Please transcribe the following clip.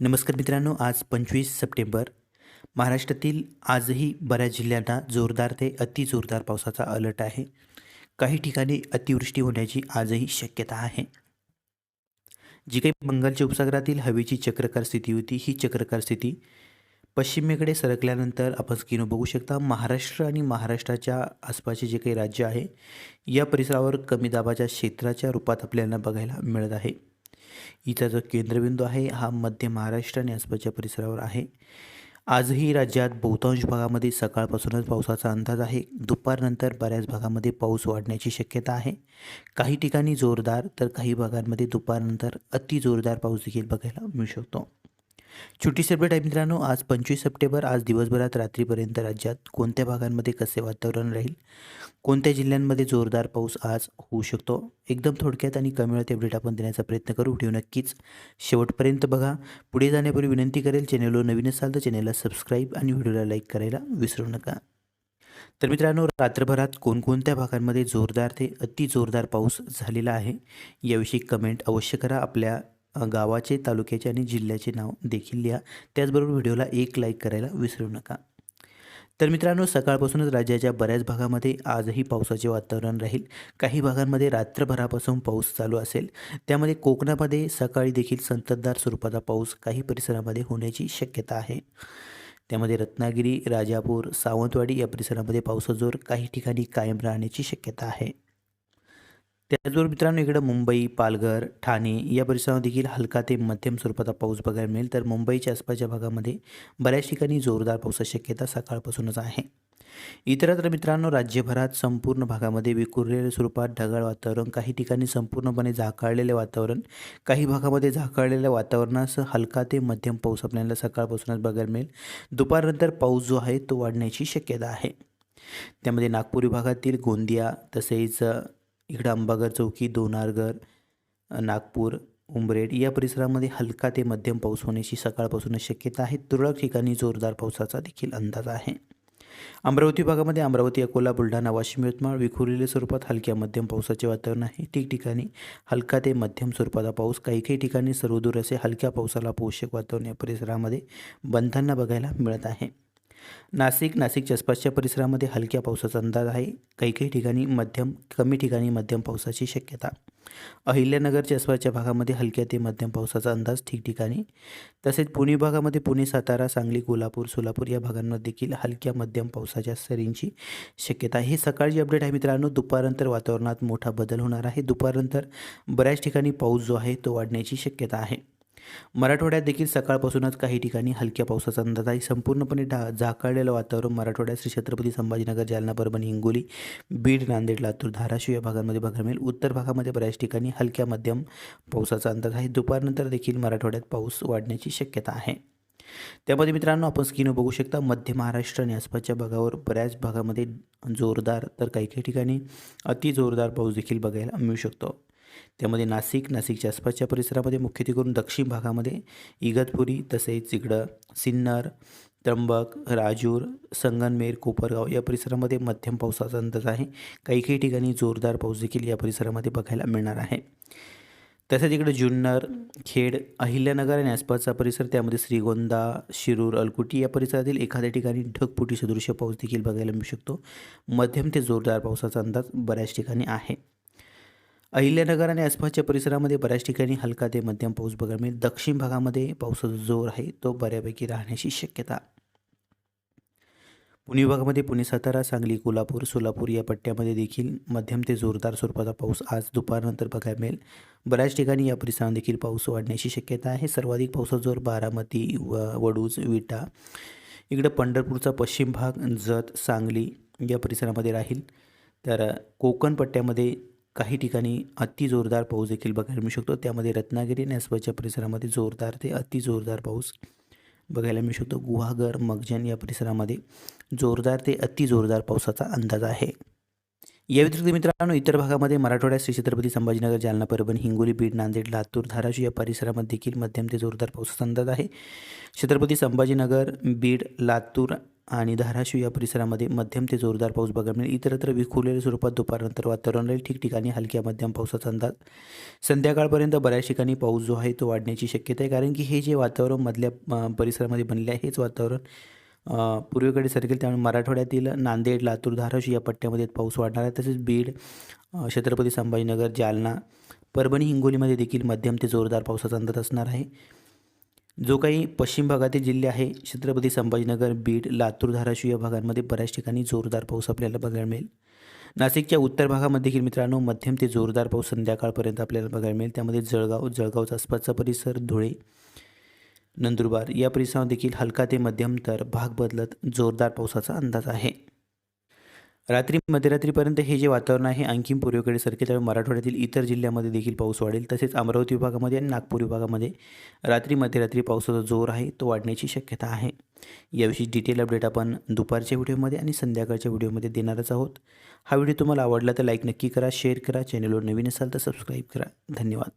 नमस्कार मित्रांनो आज पंचवीस सप्टेंबर. महाराष्ट्रातील आजही बऱ्याच जिल्ह्यांना जोरदार ते अतिजोरदार पावसाचा अलर्ट आहे. काही ठिकाणी अतिवृष्टी होण्याची आजही शक्यता आहे. जी काही बंगालच्या उपसागरातील हवेची चक्रकार स्थिती होती ही चक्रकार स्थिती पश्चिमेकडे सरकल्यानंतर आपण स्क्रीनवर बघू शकता. महाराष्ट्र आणि महाराष्ट्राच्या आसपासचे जे काही राज्य आहे या परिसरावर कमी दाबाच्या क्षेत्राच्या रूपात आपल्याला बघायला मिळत आहे. इथं जो केंद्रबिंदू आहे हा मध्य महाराष्ट्र आणि आसपासच्या परिसरावर आहे. आजही राज्यात बहुतांश भागामध्ये सकाळपासूनच पावसाचा अंदाज आहे. दुपारनंतर बऱ्याच भागामध्ये पाऊस वाढण्याची शक्यता आहे. काही ठिकाणी जोरदार तर काही भागांमध्ये दुपारनंतर अति जोरदार पाऊस देखील बघायला मिळू शकतो. छोटी सेपरेट आहे मित्रांनो आज पंचवीस सप्टेंबर आज दिवसभरात रात्रीपर्यंत राज्यात कोणत्या भागांमध्ये कसे वातावरण राहील? कोणत्या जिल्ह्यांमध्ये जोरदार पाऊस आज होऊ शकतो? एकदम थोडक्यात आणि कमी वेळात अपडेट आपण देण्याचा प्रयत्न करू. व्हिडिओ नक्कीच शेवटपर्यंत बघा. पुढे जाण्यापूर्वी विनंती करेल चॅनेलवर नवीन असाल तर चॅनेलला सबस्क्राईब आणि व्हिडिओला लाईक करायला विसरू नका. तर मित्रांनो रात्रभरात कोणकोणत्या भागांमध्ये जोरदार ते अति जोरदार पाऊस झालेला आहे? याविषयी कमेंट अवश्य करा. आपल्या गावाचे तालुक्याचे आणि जिल्ह्याचे नाव देखील लिहा. त्याचबरोबर व्हिडिओला एक लाईक करायला विसरू नका. तर मित्रांनो सकाळपासूनच राज्याच्या बऱ्याच भागामध्ये आजही पावसाचे वातावरण राहील. काही भागांमध्ये रात्रभरापासून पाऊस चालू असेल. त्यामध्ये कोकणामध्ये सकाळी देखील संततधार स्वरूपाचा पाऊस काही परिसरामध्ये होण्याची शक्यता आहे. त्यामध्ये रत्नागिरी राजापूर सावंतवाडी या परिसरामध्ये पावसाचा जोर काही ठिकाणी कायम राहण्याची शक्यता आहे. त्याचबरोबर मित्रांनो इकडं मुंबई पालघर ठाणे या परिसरामध्ये देखील हलका ते मध्यम स्वरूपाचा पाऊस बघायला मिळेल. तर मुंबईच्या आसपासच्या भागामध्ये बऱ्याच ठिकाणी जोरदार पावसाची शक्यता सकाळपासूनच आहे. इतरत्र मित्रांनो राज्यभरात संपूर्ण भागामध्ये विखुरलेल्या स्वरूपात ढगाळ वातावरण काही ठिकाणी संपूर्णपणे झाकाळलेले वातावरण काही भागामध्ये झाकाळलेल्या वातावरणासह हलका ते मध्यम पाऊस आपल्याला सकाळपासूनच बघायला मिळेल. दुपारनंतर पाऊस जो आहे तो वाढण्याची शक्यता आहे. त्यामध्ये नागपूर विभागातील गोंदिया तसेच इकडं अंबागर चौकी दोनारगर नागपूर उंबरेड या परिसरामध्ये हलका ते मध्यम पाऊस होण्याची सकाळपासूनच शक्यता आहे. तुरळक ठिकाणी जोरदार पावसाचा देखील अंदाज आहे. अमरावती भागामध्ये अमरावती अकोला बुलढाणा वाशिम यवतमाळ विखुरलेल्या स्वरूपात हलक्या मध्यम पावसाचे वातावरण आहे. ठिकठिकाणी हलका ते मध्यम स्वरूपाचा पाऊस. काही काही ठिकाणी सर्वदूर असे हलक्या पावसाला पोषक वातावरण या परिसरामध्ये बनताना बघायला मिळत आहे. नाशिक नाशिकच्या आसपासच्या परिसरामध्ये हलक्या पावसाचा अंदाज आहे. काही काही ठिकाणी मध्यम कमी ठिकाणी मध्यम पावसाची शक्यता. अहिल्यानगरच्या आसपासच्या भागामध्ये हलक्या ते मध्यम पावसाचा अंदाज ठिकठिकाणी. तसेच पुणे भागामध्ये पुणे सातारा सांगली कोल्हापूर सोलापूर या भागांमध्ये देखील हलक्या मध्यम पावसाच्या सरींची शक्यता आहे. हे सकाळची अपडेट आहे मित्रांनो. दुपारनंतर वातावरणात मोठा बदल होणार आहे. दुपारनंतर बऱ्याच ठिकाणी पाऊस जो आहे तो वाढण्याची शक्यता आहे. मराठवाड्यात देखील सकाळपासूनच काही ठिकाणी हलक्या पावसाचा अंदाज आहे. संपूर्णपणे ढा झाकाळलेलं वातावरण मराठवाड्यात श्री छत्रपती संभाजीनगर जालना परभणी हिंगोली बीड नांदेड लातूर धाराशिव या भागांमध्ये बघायला मिळेल. उत्तर भागामध्ये बऱ्याच ठिकाणी हलक्या मध्यम पावसाचा अंदाज आहे. दुपारनंतर देखील मराठवाड्यात पाऊस वाढण्याची शक्यता आहे. त्यामध्ये मित्रांनो आपण स्क्रीनवर बघू शकता मध्य महाराष्ट्र आणि आसपासच्या भागावर बऱ्याच भागामध्ये जोरदार तर काही काही ठिकाणी अति जोरदार पाऊस देखील बघायला मिळू शकतो. त्यामध्ये नाशिक नाशिकच्या आसपासच्या परिसरामध्ये मुख्यत्वे करून दक्षिण भागामध्ये इगतपुरी तसेच इकडं सिन्नर त्र्यंबक राजूर संगनमेर कोपरगाव या परिसरामध्ये मध्यम पावसाचा अंदाज आहे. काही काही ठिकाणी जोरदार पाऊस देखील या परिसरामध्ये बघायला मिळणार आहे. तसेच इकडे जुन्नर खेड अहिल्यानगर आणि आसपासचा परिसर त्यामध्ये श्रीगोंदा शिरूर अलकुटी या परिसरातील एखाद्या ठिकाणी ढगपुटी सदृश्य पाऊस देखील बघायला मिळू शकतो. मध्यम ते जोरदार पावसाचा अंदाज बऱ्याच ठिकाणी आहे. अहिल्यानगर आणि आसपासच्या परिसरामध्ये बऱ्याच ठिकाणी हलका ते मध्यम पाऊस बघायला मिळेल. दक्षिण भागामध्ये पावसाचा जोर आहे तो बऱ्यापैकी राहण्याची शक्यता. पुणे विभागामध्ये पुणे सातारा सांगली कोल्हापूर सोलापूर या पट्ट्यामध्ये देखील मध्यम ते जोरदार स्वरूपाचा पाऊस आज दुपारनंतर बघायला मिळेल. बऱ्याच ठिकाणी या परिसरात देखील पाऊस वाढण्याची शक्यता आहे. सर्वाधिक पावसाचा जोर बारामती व वडूज विटा इकडं पंढरपूरचा पश्चिम भाग जत सांगली या परिसरामध्ये राहील. तर कोकण पट्ट्यामध्ये काही ठिकाणी अति जोरदार पाऊस देखील बघायला मिळू शकतो. त्यामध्ये रत्नागिरी आणि परिसरामध्ये जोरदार ते अति जोरदार पाऊस बघायला मिळू शकतो. गुहागर मगजन या परिसरामध्ये जोरदार ते अति जोरदार पावसाचा अंदाज आहे. या व्यतिरिक्त मित्रांनो इतर भागामध्ये मराठवाड्यात श्री छत्रपती संभाजीनगर जालना परभणी हिंगोली बीड नांदेड लातूर धाराशिव या परिसरामध्ये देखील मध्यम ते जोरदार पावसाचा अंदाज आहे. छत्रपती संभाजीनगर बीड लातूर आणि धाराशिव या परिसरामध्ये मध्यम ते जोरदार पाऊस बघायला मिळेल इतरत्र विखुरलेल्या स्वरूपात दुपारनंतर वातावरण राहील. ठिकठिकाणी हलक्या मध्यम पावसाचा अंदाज. संध्याकाळपर्यंत बऱ्याच ठिकाणी पाऊस जो आहे तो वाढण्याची शक्यता आहे. कारण की हे जे वातावरण मधल्या परिसरामध्ये बनले आहे हेच वातावरण पूर्वेकडे सरकेल त्यामुळे मराठवाड्यातील नांदेड लातूर धाराशिव या पट्ट्यामध्ये पाऊस वाढणार आहे. तसेच बीड छत्रपती संभाजीनगर जालना परभणी हिंगोलीमध्ये देखील मध्यम ते जोरदार पावसाचा अंदाज असणार आहे. जो काही पश्चिम भागातील जिल्हे आहे छत्रपती संभाजीनगर बीड लातूर धाराशिव या भागांमध्ये बऱ्याच ठिकाणी जोरदार पाऊस आपल्याला बघायला मिळेल. नाशिकच्या उत्तर भागामध्ये देखील मित्रांनो मध्यम ते जोरदार पाऊस संध्याकाळपर्यंत आपल्याला बघायला मिळेल. त्यामध्ये जळगाव जळगावचा आसपासचा परिसर धुळे नंदुरबार या परिसरात देखील हलका ते मध्यम तर भाग बदलत जोरदार पावसाचा अंदाज आहे. रात्री मध्यरात्रीपर्यंत हे जे वातावरण आहे आणखी पूर्वेकडे सरकेल त्यामुळे मराठवाड्यातील इतर जिल्ह्यामध्ये देखील पाऊस वाढेल. तसेच अमरावती विभागामध्ये आणि नागपूर विभागामध्ये रात्री मध्यरात्री पावसाचा जोर आहे तो वाढण्याची शक्यता आहे. याविषयी डिटेल अपडेट आपण दुपारच्या व्हिडिओमध्ये आणि संध्याकाळच्या व्हिडिओमध्ये देणारच आहोत. हा व्हिडिओ तुम्हाला आवडला तर लाईक नक्की करा शेअर करा. चॅनलवर नवीन असाल तर सबस्क्राईब करा. धन्यवाद.